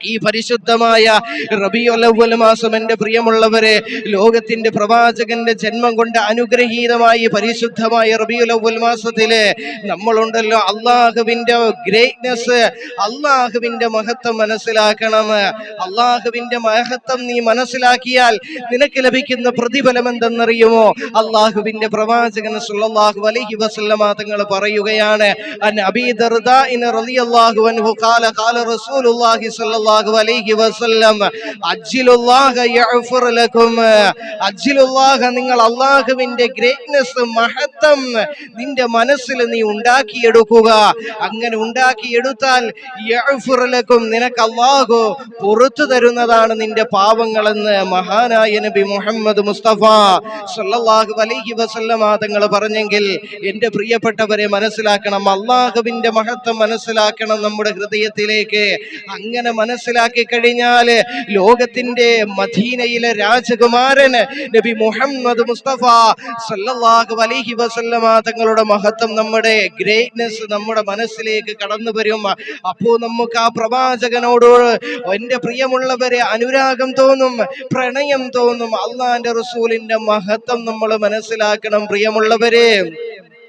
ഈ പരിശുദ്ധമായ റബിയുൽ മാസം എന്റെ പ്രിയമുള്ളവരെ ലോകത്തിന്റെ പ്രവാചകന്റെ ജന്മം കൊണ്ട് അനുഗ്രഹീതമായി പരിശുദ്ധമായ റബിയുൽ മാസത്തിൽ നമ്മളുണ്ടല്ലോ. അള്ളാഹുവിന്റെ ഗ്രേറ്റ്നെസ് അള്ളാഹുവിന്റെ മഹത്വം മനസ്സിലാക്കണം. അള്ളാഹുവിന്റെ മഹത്വം നീ മനസ്സിലാക്കിയാൽ നിനക്ക് ലഭിക്കുന്ന പ്രതിഫലം എന്തെന്നറിയുമോ? അള്ളാഹുവിന്റെ പ്രവാചകൻ സുല്ലാഹു അലഹി വസല്ലമ തങ്ങൾ പറയുകയാണ് അൻ അബീ ദർദാഇൻ റളിയല്ലാഹു അൻഹു ഖാല ഖാല റസൂലുള്ളാഹി അലൈഹി വസല്ലം അജ്ജിലുല്ലാഹ യഗ്ഫിർ ലക്കും നിങ്ങൾ അള്ളാഹുവിന്റെ ഗ്രേറ്റ്നെസ് മഹത്വം നിന്റെ മനസ്സിൽ നീ ഉണ്ടാക്കിയെടുക്കുക അങ്ങനെ ഉണ്ടാക്കിയെടുത്താൽ യഗ്ഫിർ ലക്കും നിനക്ക് അള്ളാഹു പുറത്തു തരുന്നതാണ് നിന്റെ പാപങ്ങളെന്ന് മഹാനായ നബി മുഹമ്മദ് മുസ്തഫ സല്ലല്ലാഹു അലൈഹി വസല്ലമ തങ്ങൾ പറഞ്ഞെങ്കിൽ എന്റെ പ്രിയപ്പെട്ടവരെ മനസ്സിലാക്കണം അള്ളാഹുവിന്റെ മഹത്വം മനസ്സിലാക്കണം നമ്മുടെ ഹൃദയത്തിലേക്ക് അങ്ങനെ മനസ്സിലാക്കി കഴിഞ്ഞാൽ ലോകത്തിന്റെ മദീനയിലെ രാജകുമാരൻ നബി മുഹമ്മദ് മുസ്തഫ സല്ലല്ലാഹു അലൈഹി വസല്ലമ തങ്ങളുടെ മഹത്വം നമ്മുടെ ഗ്രേറ്റ്നെസ് നമ്മുടെ മനസ്സിലേക്ക് കടന്നു വരും. അപ്പോ നമുക്ക് ആ പ്രവാചകനോട് എന്റെ പ്രിയമുള്ളവരെ അനുരാഗം തോന്നും പ്രണയം തോന്നും. അള്ളാന്റെ റസൂലിന്റെ മഹത്വം നമ്മൾ മനസ്സിലാക്കണം പ്രിയമുള്ളവരെ.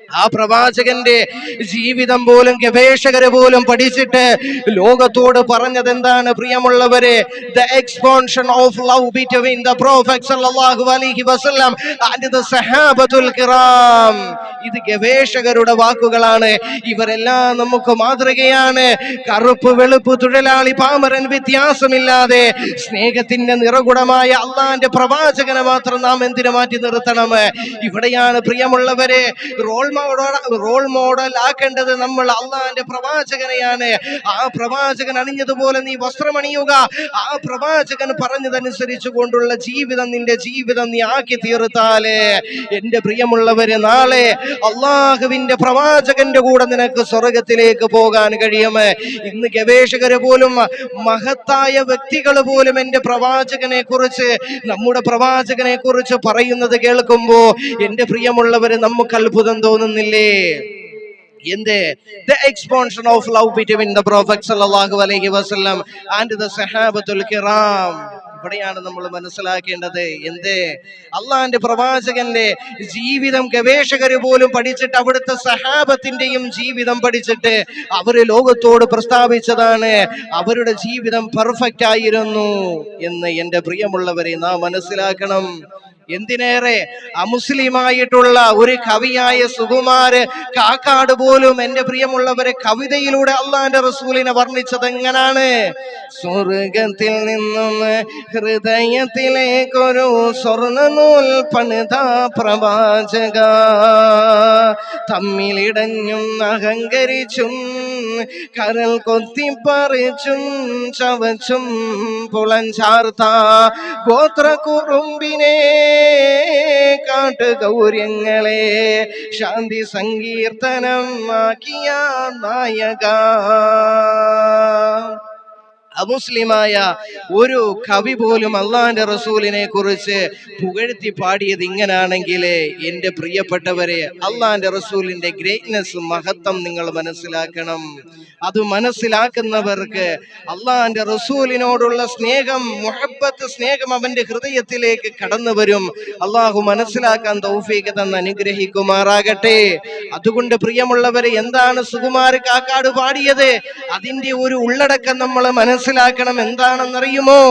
ആ പ്രവാചകന്റെ ജീവിതം പോലും ഗവേഷകര് പോലും പഠിച്ചിട്ട് ലോകത്തോട് പറഞ്ഞത് എന്താണ് പ്രിയമുള്ളവരെ the expression of love between the സല്ലല്ലാഹു അലൈഹി വസല്ലം സഹാബത്തുൽ കിറാം ഇത് ഗവേഷകരുടെ വാക്കുകളാണ്. ഇവരെല്ലാം നമുക്ക് മാതൃകയാണ്. കറുപ്പ് വെളുപ്പ് തൊഴിലാളി പാമരൻ വ്യത്യാസമില്ലാതെ സ്നേഹത്തിന്റെ നിറകുടമായ അള്ളാന്റെ പ്രവാചകനെ മാത്രം നാം എന്തിനു മാറ്റി നിർത്തണം? ഇവിടെയാണ് പ്രിയമുള്ളവരെ റോൾ റോൾ മോഡൽ ആക്കേണ്ടത് നമ്മൾ അള്ളാന്റെ പ്രവാചകനെയാണ്. ആ പ്രവാചകൻ അണിഞ്ഞതുപോലെ നീ വസ്ത്രമണിയുക ആ പ്രവാചകൻ പറഞ്ഞതനുസരിച്ച് കൊണ്ടുള്ള ജീവിതം നിന്റെ ജീവിതം നീ ആക്കി തീർത്താലേ. എന്റെ പ്രിയമുള്ളവരെ നാളെ അള്ളാഹുവിന്റെ പ്രവാചകന്റെ കൂടെ നിനക്ക് സ്വർഗത്തിലേക്ക് പോകാൻ കഴിയും ഇന്ന് ഗവേഷകര് പോലും മഹത്തായ വ്യക്തികൾ പോലും എന്റെ പ്രവാചകനെ കുറിച്ച് നമ്മുടെ പ്രവാചകനെ കുറിച്ച് പറയുന്നത് കേൾക്കുമ്പോ എന്റെ പ്രിയമുള്ളവര് നമുക്ക് അത്ഭുതം തോന്നുന്നില്ലേ എന്ത്? The expression of love between the prophet സല്ലല്ലാഹു അലൈഹി വസല്ലം ആൻഡ് ദ സഹാബത്തുൽ കിറാം ഇവിടെയാണ് നമ്മൾ മനസ്സിലാക്കേണ്ടത്. എന്ത്? അള്ളാന്റെ പ്രവാചകന്റെ ജീവിതം ഗവേഷകര് പോലും പഠിച്ചിട്ട് അവിടുത്തെ സഹാബത്തിന്റെയും ജീവിതം പഠിച്ചിട്ട് അവർ ലോകത്തോട് പ്രസ്താവിച്ചതാണ്. അവരുടെ ജീവിതം പെർഫെക്റ്റ് ആയിരുന്നു എന്ന് എന്റെ പ്രിയമുള്ളവരെ നാം മനസ്സിലാക്കണം. എന്തിനേറെ അമുസ്ലിമായിട്ടുള്ള ഒരു കവിയായ സുകുമാര് കാക്കാട് പോലും എന്റെ പ്രിയമുള്ളവരെ കവിതയിലൂടെ അള്ളാന്റെ റസൂലിനെ വർണിച്ചത് എങ്ങനാണ്? സ്വർഗത്തിൽ നിന്നും ഹൃദയത്തിലേക്കൊരു സ്വർണ നൂൽ പണിത പ്രവാചക. തമ്മിലിടഞ്ഞും അഹങ്കരിച്ചും കരൽ കൊത്തിപ്പറിച്ചും ചവച്ചും പുളഞ്ചാർത്ത ഗോത്ര കുറുമ്പിനെ കാട്ടുഗൗര്യങ്ങളെ ശാന്തി സങ്കീർത്തനം ആക്കിയ നായക. അമുസ്ലിമായ ഒരു കവി പോലും അള്ളാന്റെ റസൂലിനെ കുറിച്ച് പുകഴ്ത്തി പാടിയത് ഇങ്ങനാണെങ്കിൽ എന്റെ പ്രിയപ്പെട്ടവരെ അള്ളാന്റെ റസൂലിന്റെ ഗ്രേറ്റ്നെസ് മഹത്വം നിങ്ങൾ മനസ്സിലാക്കണം. അത് മനസ്സിലാക്കുന്നവർക്ക് അള്ളാന്റെ റസൂലിനോടുള്ള സ്നേഹം മുഹബത്ത് സ്നേഹം അവന്റെ ഹൃദയത്തിലേക്ക് കടന്നു വരും. അള്ളാഹു മനസ്സിലാക്കാൻ തൗഫീഖ് തന്ന് അനുഗ്രഹിക്കുമാറാകട്ടെ. അതുകൊണ്ട് പ്രിയമുള്ളവരെ എന്താണ് സുകുമാർ കാക്കാട് പാടിയത്? അതിന്റെ ഒരു ഉള്ളടക്കം നമ്മൾ മനസ്സിലാക്കണം എന്താണെന്നറിയുമോ?